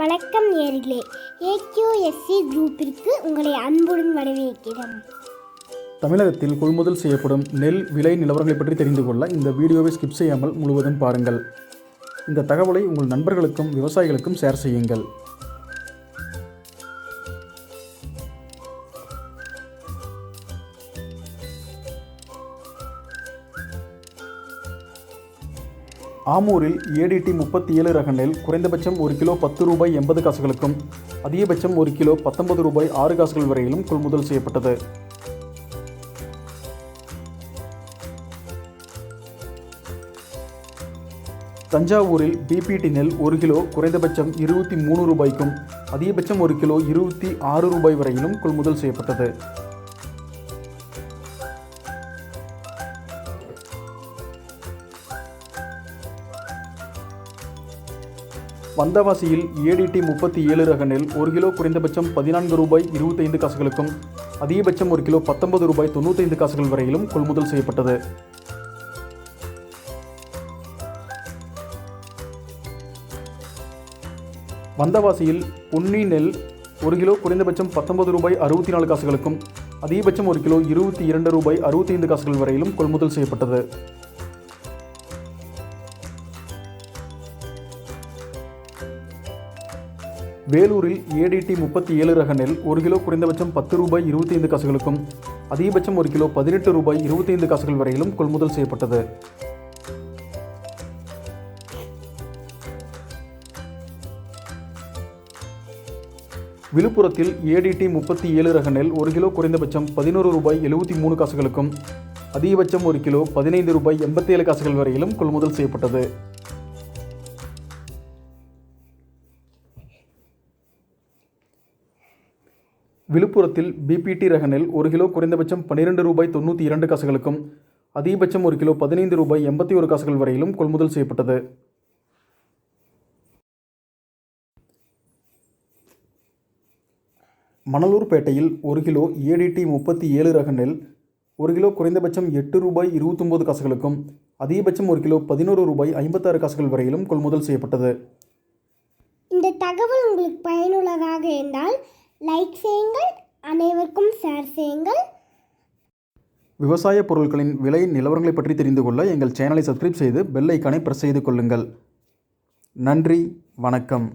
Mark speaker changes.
Speaker 1: வணக்கம் நேரிலே ஏக்யூஎஸ்சி குரூப்பிற்கு உங்களை அன்புடன் வரவேற்கிறோம்.
Speaker 2: தமிழகத்தில் கொள்முதல் செய்யப்படும் நெல் விலை நிலவரங்களை பற்றி தெரிந்து கொள்ள இந்த வீடியோவை ஸ்கிப் செய்யாமல் முழுவதும் பாருங்கள். இந்த தகவலை உங்கள் நண்பர்களுக்கும் விவசாயிகளுக்கும் ஷேர் செய்யுங்கள். ஆமூரில் ஏடிடி முப்பத்தி ஏழு ரக நெல் குறைந்தபட்சம் ஒரு கிலோ பத்து ரூபாய் எண்பது காசுகளுக்கும் அதிகபட்சம் ஒரு கிலோ பத்தொன்பது ரூபாய் ஆறு காசுகள் வரையிலும் கொள்முதல் செய்யப்பட்டது. தஞ்சாவூரில் பிபிடி நெல் ஒரு கிலோ குறைந்தபட்சம் இருபத்தி மூணு ரூபாய்க்கும் அதிகபட்சம் ஒரு கிலோ இருபத்தி ஆறு ரூபாய் வரையிலும் கொள்முதல் செய்யப்பட்டது. வந்தவாசியில் ஏடிடி முப்பத்தி ஏழு ரக நெல் ஒரு கிலோ குறைந்தபட்சம் பதினான்கு ரூபாய் இருபத்தைந்து காசுகளுக்கும் அதிகபட்சம் ஒரு கிலோ பத்தொன்பது ரூபாய் தொண்ணூத்தைந்து காசுகள் வரையிலும் கொள்முதல் செய்யப்பட்டது. வந்தவாசியில் பொன்னி நெல் ஒரு கிலோ குறைந்தபட்சம் பத்தொன்பது ரூபாய் அறுபத்தி நாலு காசுகளுக்கும் அதிகபட்சம் ஒரு கிலோ இருபத்தி இரண்டு ரூபாய் அறுபத்தைந்து காசுகள் வரையிலும் கொள்முதல் செய்யப்பட்டது. வேலூரில் ஏடிடி முப்பத்தி ஏழு ரக நெல் ஒரு கிலோ குறைந்தபட்சம் பத்து ரூபாய் இருபத்தி ஐந்து காசுகளுக்கும் அதிகபட்சம் ஒரு கிலோ பதினெட்டு ரூபாய் இருபத்தி ஐந்து காசுகள் வரையிலும் கொள்முதல் செய்யப்பட்டது. விழுப்புரத்தில் ஏடிடி முப்பத்தி ஏழு ரக நெல் ஒரு கிலோ குறைந்தபட்சம் பதினோரு ரூபாய் எழுபத்தி மூணு காசுகளுக்கும் அதிகபட்சம் ஒரு கிலோ பதினைந்து ரூபாய் எண்பத்தி ஏழு காசுகள் வரையிலும் கொள்முதல் செய்யப்பட்டது. விழுப்புரத்தில் பிபிடி ரகனில் ஒரு கிலோ குறைந்தபட்சம் பன்னிரெண்டு ரூபாய் தொண்ணூற்றி இரண்டு காசுகளுக்கும் அதிகபட்சம் ஒரு கிலோ பதினைந்து ரூபாய் எண்பத்தி ஒரு காசுகள் வரையிலும் கொள்முதல் செய்யப்பட்டது. மணலூர்பேட்டையில் ஒரு கிலோ ஏடிடி முப்பத்தி ஏழு ரக நெல் ஒரு கிலோ குறைந்தபட்சம் எட்டு ரூபாய் இருபத்தொம்போது காசுகளுக்கும் அதிகபட்சம் ஒரு கிலோ பதினோரு ரூபாய் ஐம்பத்தாறு காசுகள் வரையிலும் கொள்முதல் செய்யப்பட்டது.
Speaker 1: இந்த தகவல் உங்களுக்கு பயனுள்ளதாக இருந்தால் லைக் செய்யுங்கள் அனைவருக்கும் ஷேர் செய்யுங்கள்.
Speaker 2: விவசாய பொருட்களின் விலை நிலவரங்களை பற்றி தெரிந்து கொள்ள எங்கள் சேனலை சப்ஸ்கிரைப் செய்து பெல் ஐக்கானை செய்து கொள்ளுங்கள். நன்றி வணக்கம்.